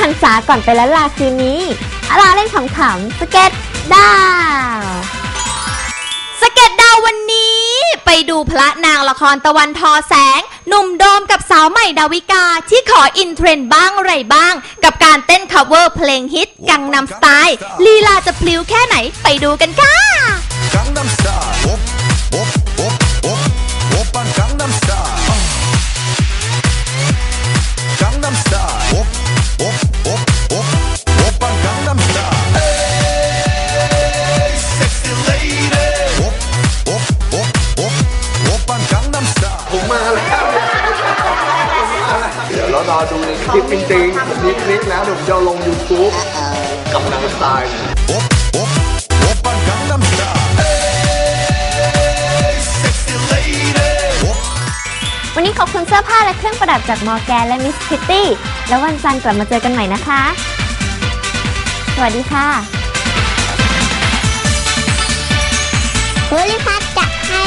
หันษาก่อนไปแล้วลาคืนนี้อาลาเล่นขำๆสเก็ตดาว สเก็ตดาววันนี้ ไปดูพระนางละครตะวันทอแสง หนุ่มโดมกับสาวใหม่ดาวิกาที่ขออินเทรนด์บ้างไรบ้าง กับการเต้น cover เพลงฮิตกังนำสไตล์ลีลาจะพลิ้วแค่ไหนไปดูกันค่ะ ยวรอดูในคลิปจริงๆนิดนิดแล้วเดี๋ยวผมจะลง YouTube กำลังตายวันนี้ขอบคุณเสื้อผ้าและเครื่องประดับจากมอร์แกนและมิสคิตตี้ แล้ววันจันทร์กลับมาเจอกันใหม่นะคะ สวัสดีค่ะบริพัตจะให้